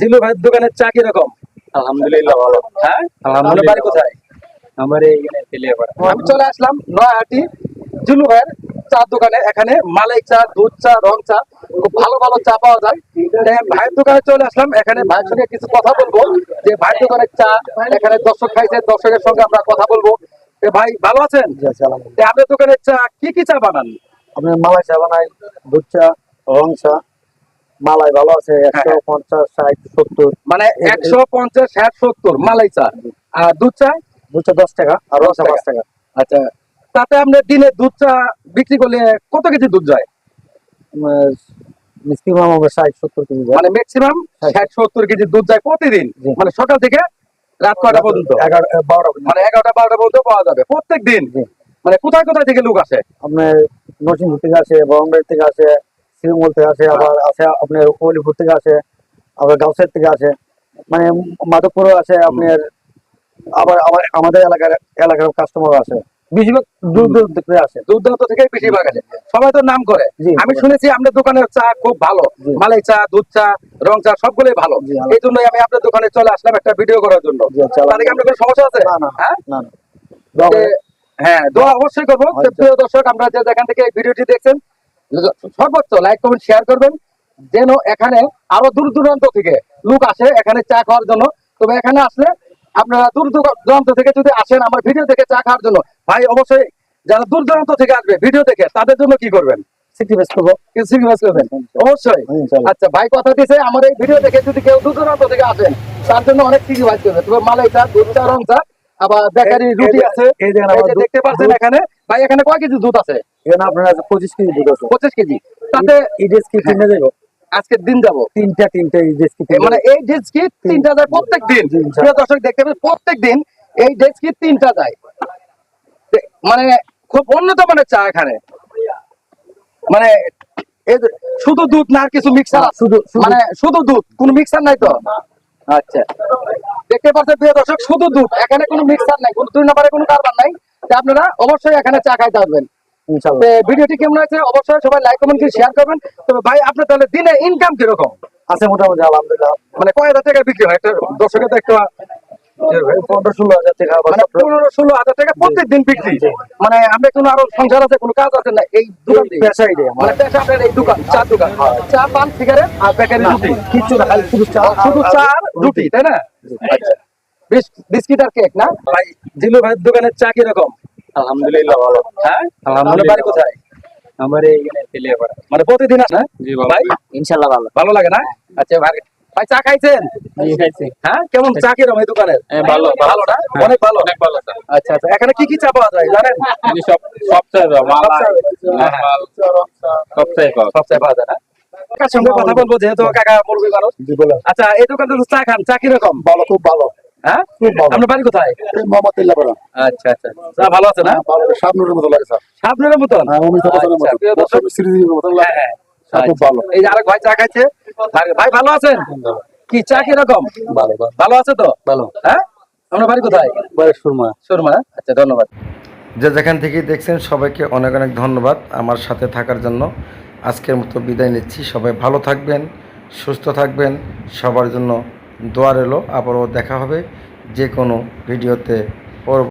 জিলু ভাইয়ের দোকানের চা কীরকম? আলহামদুলিল্লাহ ভালো। হ্যাঁ? আলহামদুলিল্লাহ। বাড়ি কোথায়? আমার এইখানে তেলিয়াপাড়া আমি চলে আসলাম নয়াহাটি জিলু ভাইয়ের চা দোকানে। এখানে মালাই চা দুধ চা রং চা খুব ভালো ভালো চা পাওয়া যায়। ভাইয়ের দোকানে চলে আসলাম। এখানে ভাইয়ের সঙ্গে কিছু কথা বলব। যে ভাইয়ের দোকানের চা এখানে দর্শক খাইছে দর্শকের সঙ্গে আমরা কথা বলব। ভাই ভালো আছেন? আপনার দোকানের চা কি কি চা বানান? আপনি মালাই চা বানাই দুধ চা রং চা। মালাই ভালো আছে একশো পঞ্চাশ ষাট সত্তর। মানে একশো পঞ্চাশ ষাট সত্তর মালাই চা। আর দুধ চা? দুধ চা দশ টাকা আর পাঁচ টাকা। আচ্ছা তাতে দিনে দুধ চা বিক্রি করলে কত কেজি দুধ যায়? মিষ্টি মাম হবে ষাট সত্তর কেজি মানে ম্যাক্সিমাম ষাট। সত্তর কেজি দুধ যায় প্রতিদিন? মানে সকাল থেকে রাত কটা পর্যন্ত? এগারো বারোটা। মানে এগারোটা বারোটা পর্যন্ত পাওয়া যাবে প্রত্যেক দিন মানে কোথায় কোথায় থেকে লোক আসে? আপনার নরসিংপুর থেকে আসে বরমবের থেকে আসে শ্রীমঙ্গল থেকে আসে আবার আছে আপনার কলিপুর থেকে আসে আবার গাউসের থেকে আসে মানে মাধবপুরও আছে আপনার আবার আবার আমাদের এলাকার এলাকার কাস্টমার আছে বেশিরভাগ দূর দূর থেকে আসে। দূর দূরান্ত থেকে বেশিরভাগ আসে। সবাই তো নাম করে। আমি শুনেছি আপনার দোকানের চা খুব ভালো। মালাই চা দুধ চা রং চা সবগুলোই ভালো। এই জন্যই আমি আপনার দোকানে চলে আসলাম একটা ভিডিও করার জন্য। আচ্ছা, তাহলে কি আপনার কোনো সমস্যা আছে? হ্যাঁ? হ্যাঁ দোয়া অবশ্যই করব। আচ্ছা। প্রিয় দর্শক আমরা যে যেখান থেকে এই ভিডিওটি দেখছেন সর্বোচ্চ লাইক কমেন্ট শেয়ার করবেন যেন এখানে আরও দূর দূরান্ত থেকে লোক আসে এখানে চা খাওয়ার জন্য। তবে এখানে আসলে আপনারা দূর দূর- দূরান্ত থেকে যদি আসেন আমার ভিডিও দেখে চা খাওয়ার জন্য ভাই অবশ্যই যারা দূর দূরান্ত থেকে আসবে ভিডিও দেখে তাদের জন্য কি করবেন? অবশ্যই। আচ্ছা ভাই কথা দিছে আমার এই ভিডিও দেখে যদি কেউ দূর দূরান্ত থেকে আসেন তার জন্য অনেক কিছু ভাই করবে। তবে মালাই চা দুধ চা রং চা আবার বেকারি রুটি আছে। দেখতে পাচ্ছেন এখানে ভাই এখানে কয় কেজি দুধ আছে? এখানে আপনার আছে পঁচিশ কেজি দুধ আছে। পঁচিশ কেজি। তাতে ইডেস কি কিনে দেবো। আজকের দিন যাব। তিনটা তিনটা ইডেস কি মানে এই তিনটা যায় প্রত্যেক দিন। প্রিয় দর্শক দেখতে পাবেন প্রত্যেক দিন এই তিনটা যায়। মানে খুব উন্নত মানের চা এখানে। মানে এই শুধু দুধ না কিছু মিক্সার শুধু- মানে শুধু দুধ কোনো মিক্সার নাই তো? আচ্ছা। দেখতে পাচ্ছেন প্রিয় দর্শক শুধু দুধ এখানে কোনো মিক্সার নাই কোনো দুই নম্বরে কোনো কারবার নাই। আপনারা অবশ্যই এখানে চা খাইতে আসবেন। ভিডিওটি কেমন আছে অবশ্যই সবাই লাইক কমেন্ট করে শেয়ার করবেন। তবে ভাই আপনার তাহলে দিনে ইনকাম কীরকম? আছে মোটামুটি আলহামদুলিল্লাহ। মানে কয় হাজার টাকা বিক্রি হয়? একটা দর্শকের তো একটা পনেরো ষোলো হাজার টাকা মানে পনেরো ষোলো হাজার টাকা প্রত্যেক দিন বিক্রি। মানে আমরা কোনো আরও সংসার আছে কোনো কাজ আছে না? এই দোকান দিয়ে? পেশাই মানে পেশা আপনার এই দোকান চা দোকান। চা পান সিগারেট আর বেকারি রুটি। কিচ্ছু না খালি শুধু চা শুধু চা আর রুটি। তাই না? আচ্ছা। বিস্কিট আর কেক না? ভাই জিলু ভাইয়ের দোকানের চা কীরকম? আলহামদুলিল্লাহ ভালো। হ্যাঁ? আলহামদুলিল্লাহ। বাড়ি কোথায়? আমার এইখানে তেলিয়াপাড়া। মানে প্রতিদিন আসে জি ভাই? ইনশাল্লাহ ভালো। ভালো লাগে না? আচ্ছা ভাই। ভাই চা খাইছেন? হ্যাঁ? কেমন? চা কীরকম এই দোকানের? হ্যাঁ, ভালো, ভালো না? অনেক ভালো। অনেক ভালো আচ্ছা আচ্ছা। এখানে কি কি চা পাওয়া যায় জানেন? সব সব চাইবে মালা হ্যাঁ, হ্যাঁ। সব চাইবে সব চা পাওয়া যায় না? কাকার সঙ্গে কথা বলব যেহেতু কাকা মুরগি মানুষ। আচ্ছা এই দোকানে তো চা খান। চা কীরকম? ভালো খুব ভালো। হ্যাঁ? আপনার বাড়ি কোথায়? মোহাম্মদ আচ্ছা ভালো না? মতো লাগে স্যার। হ্যাঁ সিরিজের মতো। ভালো। এই যে আরেক ভাই চা খাইছে? ভাই- ভাই ভালো আছেন? কি চা কীরকম ভালো ভালো। ভালো আছে তো? ভালো। হ্যাঁ? আপনার বাড়ি কোথায়? সুরমা। শর্মা আচ্ছা ধন্যবাদ। যে যেখান থেকে দেখছেন সবাইকে অনেক অনেক ধন্যবাদ আমার সাথে থাকার জন্য। আজকের মতো বিদায় নিচ্ছি। সবাই ভালো থাকবেন সুস্থ থাকবেন। সবার জন্য দোয়া এলো আবারও দেখা হবে যে কোনো ভিডিওতে। পর